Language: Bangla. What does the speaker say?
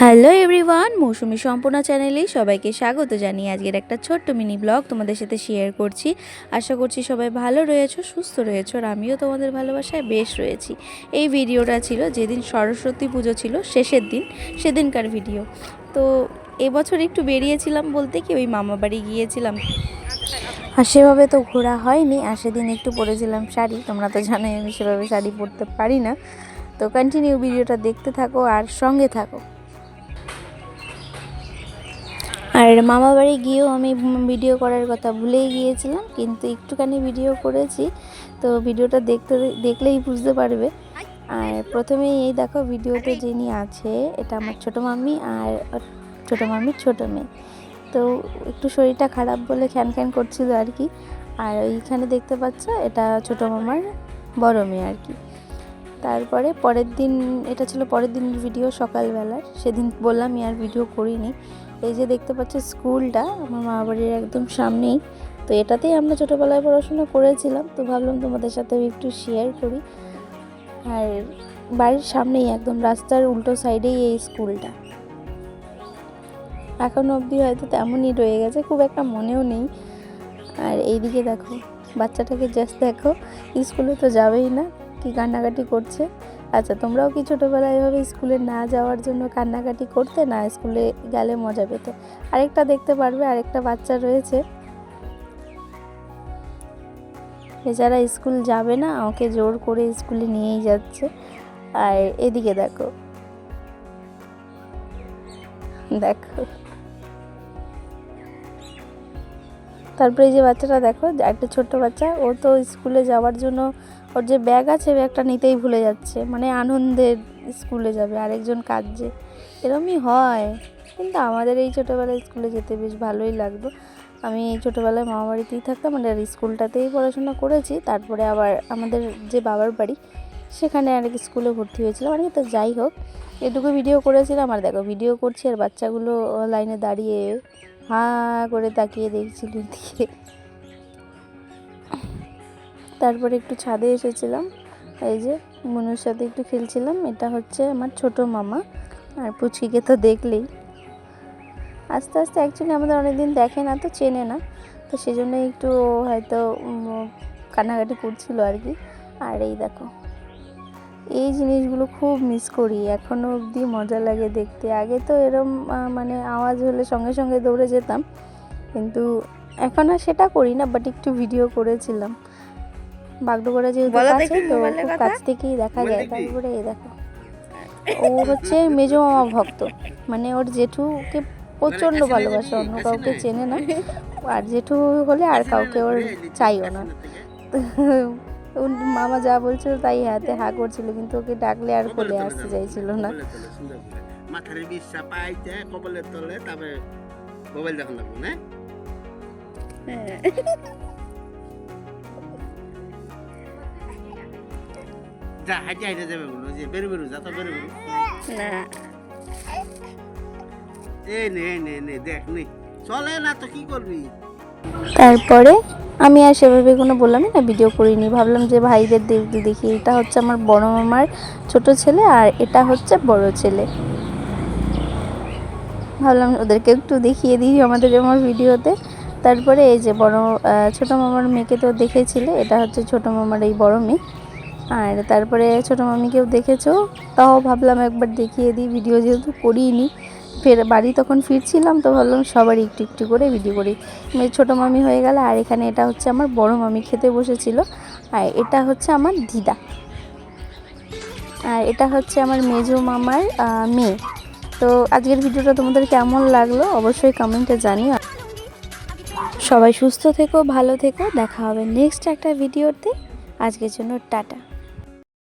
হ্যালো এভরিওয়ান, মৌসুমি সম্পূর্ণ চ্যানেলে সবাইকে স্বাগত জানিয়ে আজকের একটা ছোট্ট মিনি ব্লগ তোমাদের সাথে শেয়ার করছি। আশা করছি সবাই ভালো রয়েছো, সুস্থ রয়েছো আর আমিও তোমাদের ভালোবাসায় বেশ রয়েছি। এই ভিডিওটা ছিল যেদিন সরস্বতী পুজো ছিল, শেষের দিন, সেদিনকার ভিডিও। তো এবছর একটু বেরিয়েছিলাম বলতে কি, ওই মামা বাড়ি গিয়েছিলাম। আর সেভাবে তো ঘোরা হয়নি, আর সেদিন একটু পরেছিলাম শাড়ি, তোমরা তো জানোই আমি সেভাবে শাড়ি পরতে পারি না। তো কন্টিনিউ ভিডিওটা দেখতে থাকো আর সঙ্গে থাকো। আর মামা বাড়ি গিয়েও আমি ভিডিও করার কথা ভুলেই গিয়েছিলাম, কিন্তু একটুখানি ভিডিও করেছি, তো ভিডিওটা দেখতে দেখলেই বুঝতে পারবে। আর প্রথমেই এই দেখো ভিডিওতে যিনি আছে, এটা আমার ছোটো মাম্মি আর ছোটো মাম্মির ছোটো মেয়ে। তো একটু শরীরটা খারাপ বলে খ্যান খ্যান করছিল আর কি। আর ওইখানে দেখতে পাচ্ছ, এটা ছোটো মামার বড় মেয়ে আর কি। তারপরে পরের দিন, এটা ছিল পরের দিনের ভিডিও সকালবেলার। সেদিন বললাম আর ভিডিও করিনি। এই যে দেখতে পাচ্ছ স্কুলটা, আমার মা বাড়ির একদম সামনেই। তো এটাতেই আমরা ছোটোবেলায় পড়াশোনা করেছিলাম। তো ভাবলাম তোমাদের সাথে একটু শেয়ার করি। আর বাড়ির সামনেই একদম, রাস্তার উল্টো সাইডেই এই স্কুলটা। এখন অবধি হয়তো তেমনই রয়ে গেছে, খুব একটা মনেও নেই। আর এইদিকে দেখো, বাচ্চাটাকে জাস্ট দেখো, স্কুলে তো যাবেই না। কি কান্নাকাটি করছে? আচ্ছা তোমরাও কি ছোটোবেলায় এভাবে স্কুলে না যাওয়ার জন্য কান্নাকাটি করতে? না, স্কুলে গেলে মজা পেতে। আরেকটা দেখতে পারবে, আরেকটা বাচ্চা রয়েছে। বেচারা স্কুল যাবে না আমাকে জোর করে স্কুলে নিয়েই যাচ্ছে। আর এদিকে দেখো। দেখো। তারপরে এই যে বাচ্চাটা দেখো, একটা ছোট্ট বাচ্চা, ও তো স্কুলে যাওয়ার জন্য ওর যে ব্যাগ আছে ব্যাগটা নিতেই ভুলে যাচ্ছে। মানে আনন্দের স্কুলে যাবে, আরেকজন কাজে এরমই হয়। কিন্তু আমাদের এই ছোটোবেলায় স্কুলে যেতে বেশ ভালোই লাগতো। আমি ছোটোবেলায় মামা বাড়িতেই থাকতাম মানে আর স্কুলটাতেই পড়াশোনা করেছি। তারপরে আবার আমাদের যে বাবার বাড়ি, সেখানে আর আরেক স্কুলে ভর্তি হয়েছিলাম। আর কি, তো যাই হোক, এটুকু ভিডিও করেছিলাম। আর দেখো ভিডিও করছি, আর বাচ্চাগুলো লাইনে দাঁড়িয়ে হা করে তাকিয়ে দেখছিল দিকে তারপরে একটু ছাদে এসেছিলাম। এই যে মনুর সাথে একটু খেলছিলাম। এটা হচ্ছে আমার ছোট মামা। আর পুচকিকে তো দেখলেই। আস্তে আস্তে অ্যাকচুয়ালি আমাদের অনেকদিন দেখে না তো, চেনে না। তো সেজন্য একটু হয়তো কান্নাকাটি করছিল আর কি। আর এই দেখো। এই জিনিসগুলো খুব মিস করি। এখনও অবধি মজা লাগে দেখতে। আগে তো এরম মানে আওয়াজ হলে সঙ্গে সঙ্গে দৌড়ে যেতাম। কিন্তু এখন আর সেটা করি না বাট একটু ভিডিও করেছিলাম। বাগডোগরা যেহেতু কাছে তো খুব কাছ থেকেই দেখা যায়। তারপরে এই দেখো। ও হচ্ছে মেজো মামা ভক্ত। মানে ওর জেঠুকে প্রচণ্ড ভালোবাসে। অন্য কাউকে চেনে না। আর জেঠু হলে আর কাউকে ওর চাইও না। মামা যা বলছিল তাই হাতে হা করছিল কিন্তু ওকে ডাকলে আর কোলে আসতে চাইছিল না। মাথার বিশা পাইতে কবলের তলে তবে মোবাইল দেখুন লাগবো না যা হাইটে হাইটে যাবে বলো যে বেরো বেরো যা তো বেরো বেরো। না। এই নে এই নে নে দেখ নে। চলে না তো কি করবি? তারপরে আমি আর সেভাবে কোনো বললামই না ভিডিও করিনি। ভাবলাম যে ভাইদের দেখতে দেখি, এটা হচ্ছে আমার বড় মামার ছোট ছেলে আর এটা হচ্ছে বড় ছেলে। ভাবলাম ওদেরকে একটু দেখিয়ে দিই আমাদের আমার ভিডিওতে। তারপরে এই যে বড় ছোট মামার মেয়েকে তো দেখেছিলে, এটা হচ্ছে ছোট মামার এই বড় মেয়ে। আর তারপরে ছোট মামিকেও দেখেছ, তাও ভাবলাম একবার দেখিয়ে দিই ভিডিও যেহেতু করিনি। ফের বাড়ি তখন ফিরছিলাম, তো ভাবলাম সবারই একটু একটু করে ভিডিও করি। মেয়ে ছোটো মামি হয়ে গেল, আর এখানে এটা হচ্ছে আমার বড় মামি খেতে বসেছিল, আর এটা হচ্ছে আমার দিদা। আর এটা হচ্ছে আমার মেজো মামার মেয়ে। তো আজকের ভিডিওটা তোমাদের কেমন লাগল অবশ্যই কমেন্টে জানিও। সবাই সুস্থ থেকো, ভালো থেকো, দেখা হবে নেক্সট একটা ভিডিওতে আজকের জন্য টাটা।